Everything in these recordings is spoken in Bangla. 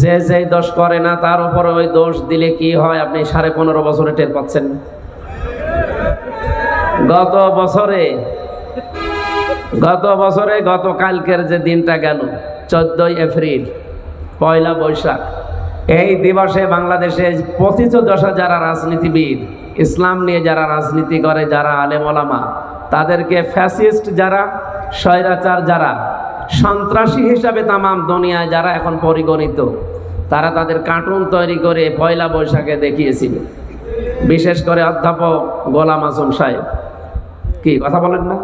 যে যে দোষ করে না, তার উপরে ওই দোষ দিলে কি হয়? আপনি সাড়ে পনেরো বছরে টের পাচ্ছেন। গত বছরে গত বছরে, গত কালকের যে দিনটা গেল, চোদ্দই এপ্রিল, পয়লা বৈশাখ, এই দিবসে বাংলাদেশে পতিত দশা যারা রাজনীতিবিদ, ইসলাম নিয়ে যারা রাজনীতি করে, যারা আলেম তাদেরকে ফ্যাসিস্ট যারা, স্বৈরাচার যারা সন্ত্রাসী হিসাবে তামাম দুনিয়ায় যারা এখন পরিগণিত, তারা তাদের কার্টুন তৈরি করে পয়লা বৈশাখে দেখিয়েছিল। বিশেষ করে অধ্যাপক গোলাম আজম সাহেব। কি, কথা বলেন না?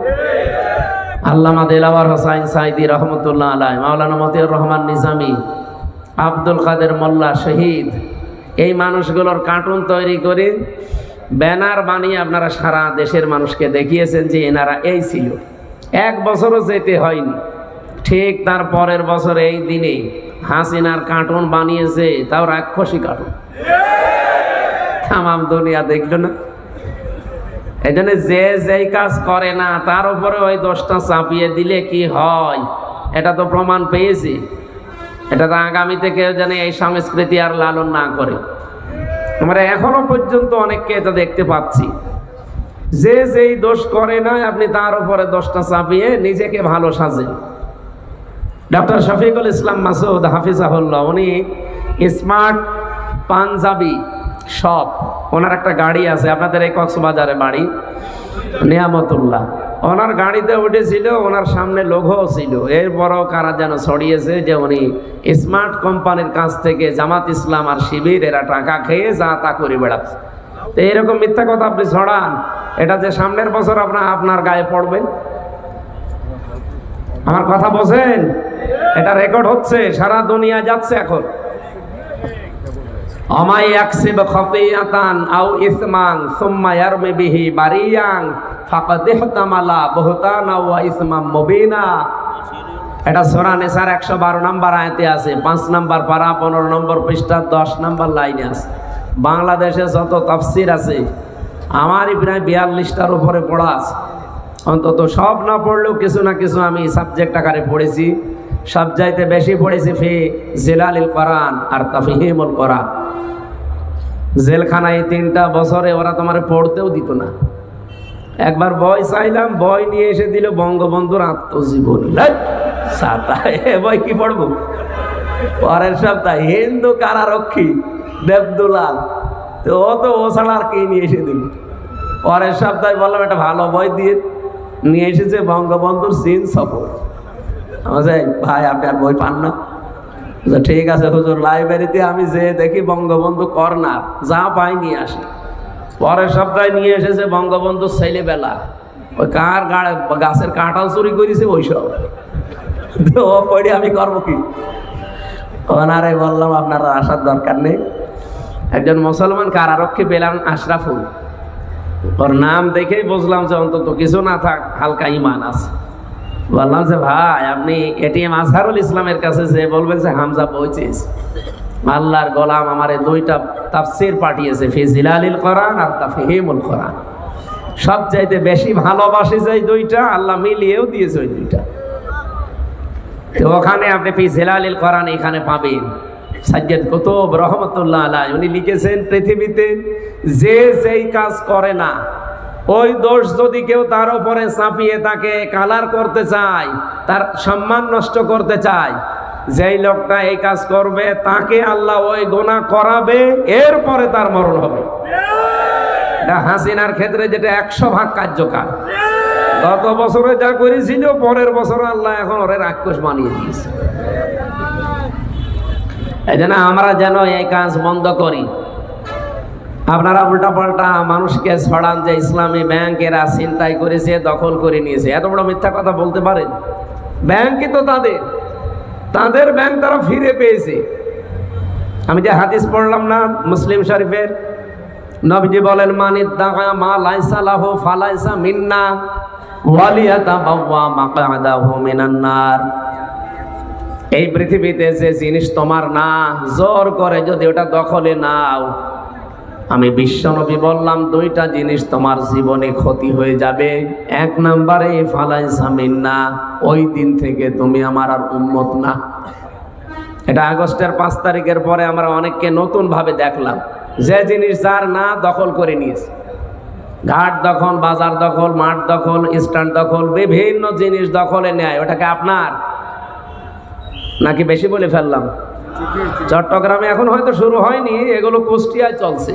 আল্লামা দেলাওয়ার হোসাইন সাইদি রহমতুল্লাহ আলাই মাওলানা মতিউর রহমান নিজামী, আব্দুল কাদের মোল্লা শহীদ, এই মানুষগুলোর কার্টুন তৈরি করে ব্যানার বানিয়ে আপনারা সারা দেশের মানুষকে দেখিয়েছেন যে এনারা এই ছিল। এক বছরও যেতে হয়নি। ঠিক তার পরের বছর এই দিনে হাসিনার কার্টুন বানিয়েছে, তাও রাক্ষসী কার্টুন। তামাম দুনিয়া দেখল না। এই জন্য যে যেই কাজ করে না, তার উপরে ওই দোষটা চাপিয়ে দিলে কি হয়? এটা তো প্রমাণ পেয়েছি। এটা তো আগামীতে কেউ যেন এই সংস্কৃতি আর লালন না করে। আমরা এখনও পর্যন্ত অনেককে এটা দেখতে পাচ্ছি। যে যেই দোষ করে না, আপনি তার উপরে দোষটা চাপিয়ে নিজেকে ভালো সাজেন। ডক্টর শফিকুল ইসলাম মাসুদ হাফিজাহুল্লাহ, উনি স্মার্ট পাঞ্জাবি শপ, ওনার একটা গাড়ি আছে, আপনাদের এই কক্সবাজারে বাড়ি, নিয়ামতুল্লাহ। ওনার গাড়িতে উঠেছিল, ওনার সামনে লোগো ছিল, এরপরও কারা যেন ছড়িয়েছে যে উনি স্মার্ট কোম্পানির কাছ থেকে জামাত ইসলাম আর শিবির, এরা টাকা খেয়ে যা তা করে বেড়াচ্ছে। তো এরকম মিথ্যা কথা আপনি ছড়ান, এটা যে সামনের বছর আপনার আপনার গায়ে পড়বে? আমার কথা বোঝেন? এটা রেকর্ড হচ্ছে, সারা দুনিয়া যাচ্ছে এখন। নিসার 112 নম্বর আয়াতে আছে 5 নম্বর পারা 15 নম্বর পৃষ্ঠা 10 নম্বর লাইনে আছে। বাংলাদেশে যত তাফসীর আছে, আমারই প্রায় বিয়াল্লিশটার উপরে পড়া আছে। অন্তত সব না পড়লেও কিছু না কিছু আমি সাবজেক্ট আকারে পড়েছি। সব চাইতে বেশি পড়েছি ফি জিলালিল কোরআন আর তাফহিমুল কোরআন। জেলখানায় তিনটা বছরে ওরা তোমার পড়তেও দিত না। একবার বই চাইলাম, বই নিয়ে এসে দিল বঙ্গবন্ধুর আত্মজীবনী। বই কি পড়ব? পরের সপ্তাহ হিন্দু কারারক্ষী দেবদুলাল। তো ও তো ও ছাড়া আর কে নিয়ে এসে দিল পরের সপ্তাহে বললাম, একটা ভালো বই দিয়ে নিয়ে এসেছে বঙ্গবন্ধুর সিন সফর। ভাই, আপনি আর বই পান না? ঠিক আছে, হুজুর, লাইব্রেরিতে আমি যে দেখি বঙ্গবন্ধু কর্নার, যা পাই নিয়ে আসি। পরের সপ্তাহে নিয়ে এসেছে বঙ্গবন্ধু ছেলেবেলা। ওই কার গাছের কাঁঠাল চুরি করেছে ওইসব তো আমি করব কি? ওনারে বললাম, আপনার আসার দরকার নেই। একজন মুসলমান কারারক্ষী পেলাম আশরাফুল। ওর নাম দেখেই বুঝলাম যে অন্তত কিছু না থাক, হালকা ইমান আছে। বললাম যে, ভাই, আপনি এটিএম আজহারুল ইসলামের কাছে যে বলবেন যে, হামজা পৌঁছিস আল্লাহর গোলাম আমার দুইটা তাফসির পাঠিয়েছে, ফি জিলালিল কোরআন আর তাফহিমুল কোরআন। সবচাইতে বেশি ভালোবাসি যে এই দুইটা, আল্লাহ মিলিয়েও দিয়েছে ওই দুইটা। তো ওখানে আপনি ফি জিলালিল কোরআন এখানে পাবেন। সাজ্জাদ কুতুব রহমতুল্লাহ আলাই উনি লিখেছেন, পৃথিবীতে যে যেই কাজ করে না ওই দোষ যদি কেউ তার উপরে চাপিয়ে তাকে কালার করতে চায়, তার সম্মান নষ্ট করতে চায়, যেই লোকটা এই কাজ করবে, তাকে আল্লাহ ওই গোনা করাবে, এরপরে তার মরণ হবে। এটা হাসিনার ক্ষেত্রে যেটা একশো ভাগ কার্যকর। গত বছরে যা করেছিল, পরের বছর আল্লাহ এখন ওরে রাক্ষস বানিয়ে দিয়েছে। এই আমরা যেন এই কাজ বন্ধ করি। আপনারা উল্টা পাল্টা মানুষকে ছড়ান যে ইসলামী ব্যাংক এরা চিন্তাই করেছে, দখল করে নিয়েছে। এত বড় মিথ্যা কথা বলতে পারেন? ব্যাংকই তো তাদের? তাদের ব্যাংক তারা ফিরে পেয়েছে। আমি যে হাদিস পড়লাম না, মুসলিম শরীফের, নবীজি বলেন মানিদ দাগা মা লাইসা লাহু ফালাইসা মিন্না ওয়ালিয়াতা বাওয়া মাকাদাহু মিনান নার। এই পৃথিবীতে যে জিনিস তোমার না, জোর করে যদি ওটা দখলে নাও আমি বিশ্বনবী বললাম, দুইটা জিনিস তোমার জীবনে ক্ষতি হয়ে যাবে। এক নম্বরে ফালাই সামিন না ওই দিন থেকে তুমি আমার আর উন্মত না। এটা আগস্টের পাঁচ তারিখের পরে আমরা অনেককে নতুনভাবে দেখলাম। যে জিনিস যার না দখল করে নিয়েছে। ঘাট দখল, বাজার দখল, মাঠ দখল, স্ট্যান্ড দখল, বিভিন্ন জিনিস দখলে নেয়। ওটাকে আপনার? নাকি বেশি বলে ফেললাম? চট্টগ্রামে এখন হয়তো শুরু হয়নি, এগুলো কুষ্টিয়ায় চলছে।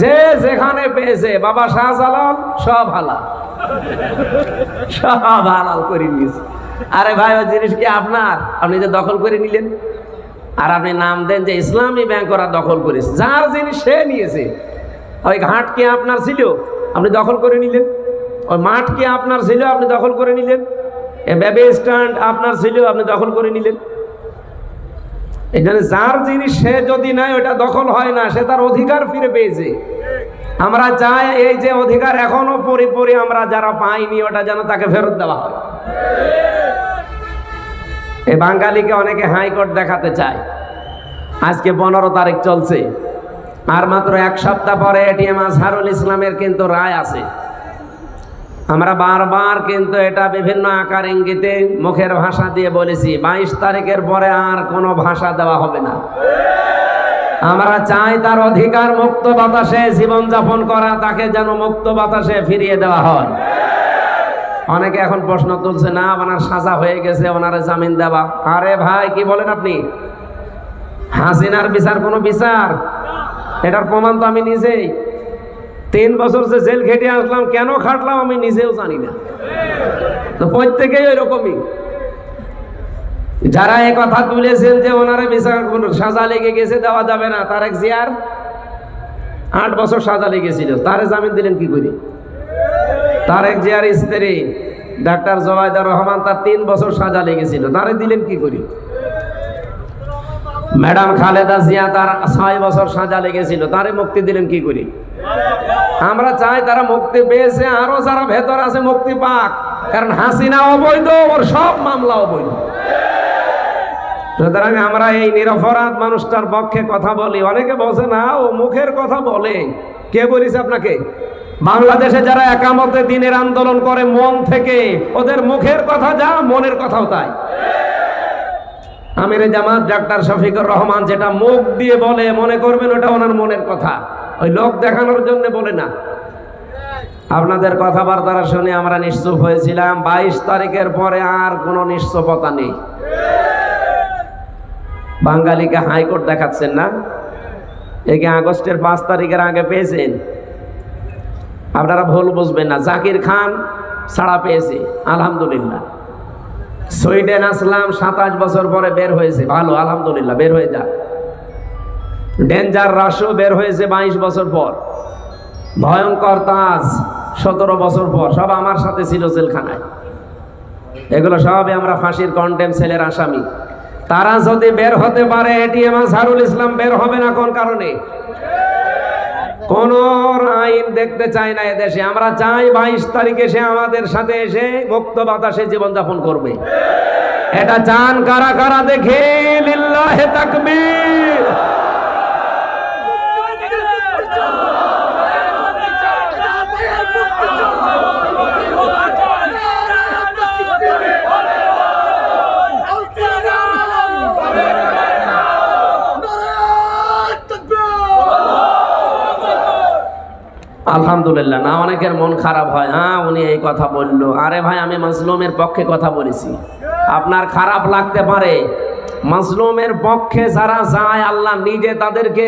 যে যেখানে পেয়েছে, বাবা শাহজালাল, সব হালাল। সব হালাল করে নিয়েছে। আরে ভাই, ওই জিনিস কি আপনার? আপনি যে দখল করে নিলেন। আর আপনি নাম দেন যে ইসলামী ব্যাংক ওরা দখল করেছে। যার জিনিস সে নিয়েছে। ওই ঘাট কি আপনার ছিল? আপনি দখল করে নিলেন। ওই মাঠ কি আপনার ছিল? আপনি দখল করে নিলেন। এ বেবি স্ট্যান্ড আপনার ছিল? আপনি দখল করে নিলেন। এখানে যার জিনিস সে যদি নাই ওটা দখল হয় না, সে তার অধিকার ফিরে পেয়েছে। আমরা চাই এই যে অধিকার এখনও পরিপরি আমরা যারা পাইনি, ওটা যেন তাকে ফেরত দেওয়া হয়। এই বাঙালিকে অনেকে হাইকোর্ট দেখাতে চায়। আজকে পনেরো তারিখ চলছে। আর মাত্র এক সপ্তাহ পরে এটিএম আজহারুল ইসলামের কিন্তু রায় আছে। আমরা বারবার কিন্তু এটা বিভিন্ন আকার ইঙ্গিতে মুখের ভাষা দিয়ে বলেছি, বাইশ তারিখের পরে আর কোনো ভাষা দেওয়া হবে না। আমরা চাই তার অধিকার মুক্ত বাতাসে জীবনযাপন করা, তাকে যেন মুক্ত বাতাসে ফিরিয়ে দেওয়া হয়। অনেকে এখন প্রশ্ন তুলছে, না, ওনার সাজা হয়ে গেছে, ওনারে জামিন দেওয়া। আরে ভাই, কি বলেন আপনি? হাসিনার বিচার কোনো বিচার? এটার প্রমাণ তো আমি নিজেই। তিন বছর যে জেল খেটে আসলাম, কেন খাটলাম আমি নিজেও জানি না। তো প্রত্যেকেই ওই রকমই যারা এ কথা তুলেছেন যে ওনারা বিচার সাজা লেগে গেছে, দেওয়া যাবে না। তার এক জিয়ার আট বছর সাজা লেগেছিল। তারে জামিন দিলেন কি করে? তার এক জিয়ার স্ত্রী, ডাক্তার জবাইদার রহমান, তার তিন বছর সাজা লেগেছিল। তারে দিলেন কি করে? ম্যাডাম খালেদা জিয়া তার ছয় বছর সাজা লেগেছিল। তারে মুক্তি দিলেন কি করে? আমরা চাই তারা মুক্তি পেয়েছে, আরও যারা ভেতর আছে মুক্তি পাক। কারণ হাসিনা অবৈধ, ওর সব মামলা অবৈধ। সুতরাং আমরা এই নিরপরাধ মানুষটার পক্ষে কথা বলি। অনেকে বলছে, না, ও মুখের কথা বলে। কে বলিছে আপনাকে? বাংলাদেশে যারা একামতে দিনের আন্দোলন করে মন থেকে, ওদের মুখের কথা যা, মনের কথাও তাই। আমির জামাত, ডাক্তার শফিকুর রহমান যেটা মুখ দিয়ে বলে, মনে করবেন, ওটা ওনার মনের কথা। ওই লোক দেখানোর জন্য বলে না। আপনাদের কথাবার্তা শুনে আমরা নিশ্চুপ হয়েছিলাম। বাইশ তারিখের পরে আর কোনো নিশ্চপতা নেই। বাঙালিকে হাইকোর্ট দেখাচ্ছেন না। একে আগস্টের পাঁচ তারিখের আগে পেয়েছেন। আপনারা ভুল বুঝবেন না। জাকির খান ছাড়া পেয়েছে, আলহামদুলিল্লাহ। সুইডেন আসলাম, সাতাশ বছর পরে বের হয়েছে। ভালো, আলহামদুলিল্লাহ, বের হয়ে যাক ডেঞ্জার রাশও বের হয়েছে বাইশ বছর পর। ভয়ঙ্কর তাজ সতেরো বছর পর। সব আমার সাথে ছিল জেলখানায়। এগুলো সবই আমরা ফাঁসির কন্টেম সেলের আসামি। তারা যদি বের হতে পারে এটিএম আজহারুল ইসলাম বের হবে না কোন কারণে? কোন আইন দেখতে চাই না এদেশে। আমরা চাই বাইশ তারিখে সে আমাদের সাথে এসে মুক্ত বাতাসে জীবনযাপন করবে। এটা চান কারা কারা দেখে? লিল্লাহে তাকবীর। আলহামদুলিল্লাহ, না অনেকের মন খারাপ হয়। হ্যাঁ উনি এই কথা বলল। আরে ভাই, আমি মাসলুমের পক্ষে কথা বলেছি। আপনার খারাপ লাগতে পারে। মাসলুমের পক্ষে যারা যায়, আল্লাহ নিজে তাদেরকে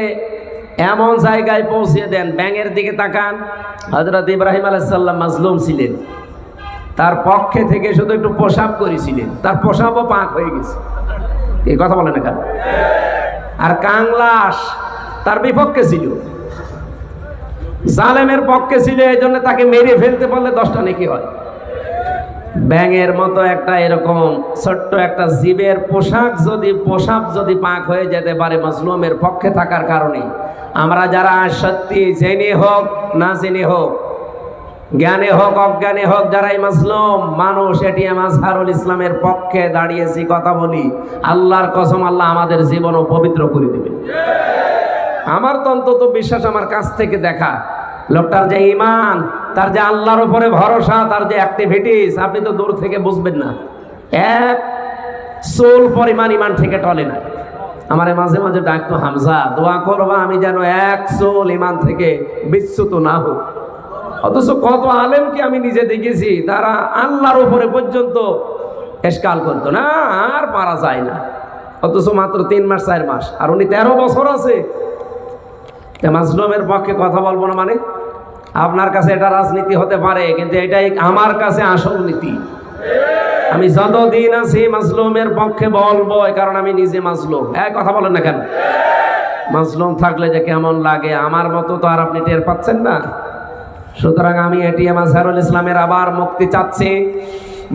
এমন জায়গায় পৌঁছে দেন। ব্যাঙের দিকে তাকান। হজরত ইব্রাহিম আলাইসাল্লাম মাজলুম ছিলেন। তার পক্ষে থেকে শুধু একটু পোশাক করেছিলেন। তার পোশাকও পাক হয়ে গেছে। এই কথা বলেন না কেন? আর কাংলাস তার বিপক্ষে ছিল। জালেমের পক্ষে ছিল, এই জন্য তাকে মেরে ফেলতে পারলে দশটা নাকি হয়। ব্যাঙের মতো একটা এরকম ছোট্ট একটা জীবের পোশাক যদি পোশাক যদি পাক হয়ে যেতে পারে মজলুমের পক্ষে থাকার কারণে। আমরা যারা সত্যি জেনে হোক, না জেনে হোক, জ্ঞানে হোক, অজ্ঞানে হোক, যারাই মাসলুম মানুষ, এটি মাজহারুল ইসলামের পক্ষে দাঁড়িয়েছি, কথা বলি। আল্লাহর কসম আল্লাহ আমাদের জীবনও পবিত্র করে দেবে আমার তো অন্তত বিশ্বাস আমার কাছ থেকে দেখা। লোকটার যে ইমান তার যে আল্লাহর উপরে ভরসা, তার যে অ্যাক্টিভিটিস আপনি তো দূর থেকে বুঝবেন না। এক সোল পরিমাণ ইমান থেকে টলে না। আমারে মাঝে মাঝে ডাকতো, হামজা, দোয়া করবা আমি যেন এক সোল ইমান থেকে বিচ্যুত না হোক অথচ কত আলেমকে আমি নিজে দেখেছি, তারা আল্লাহর উপরে পর্যন্ত এসকাল করতো না, আর পারা যায় না। অথচ মাত্র তিন মাস, চার মাস, আর উনি তেরো বছর আছে মাজলুমের পক্ষে কথা বলব না মানে? আপনার কাছে এটা রাজনীতি হতে পারে, কিন্তু এটাই আমার কাছে আসল নীতি। আমি যতদিন আছি মাজলুমের পক্ষে বলব কারণ আমি নিজে মাজলুম। হ্যাঁ কথা বলেন না কেন? মাজলুম থাকলে যে কেমন লাগে, আমার মতো তো আর আপনি টের পাচ্ছেন না। সুতরাং আমি এটিএম আজহারুল ইসলামের আবার মুক্তি চাচ্ছি।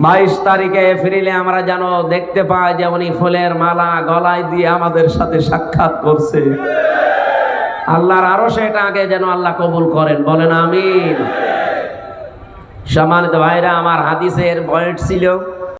বাইশ তারিখে এপ্রিলে আমরা যেন দেখতে পাই যে উনি ফুলের মালা গলায় দিয়ে আমাদের সাথে সাক্ষাৎ করছে। আল্লাহর আরও সেটা আগে যেন আল্লাহ কবুল করেন। বলেন আমিন। সম্মানিত ভাইরা, আমার হাদিসের পয়েন্ট ছিল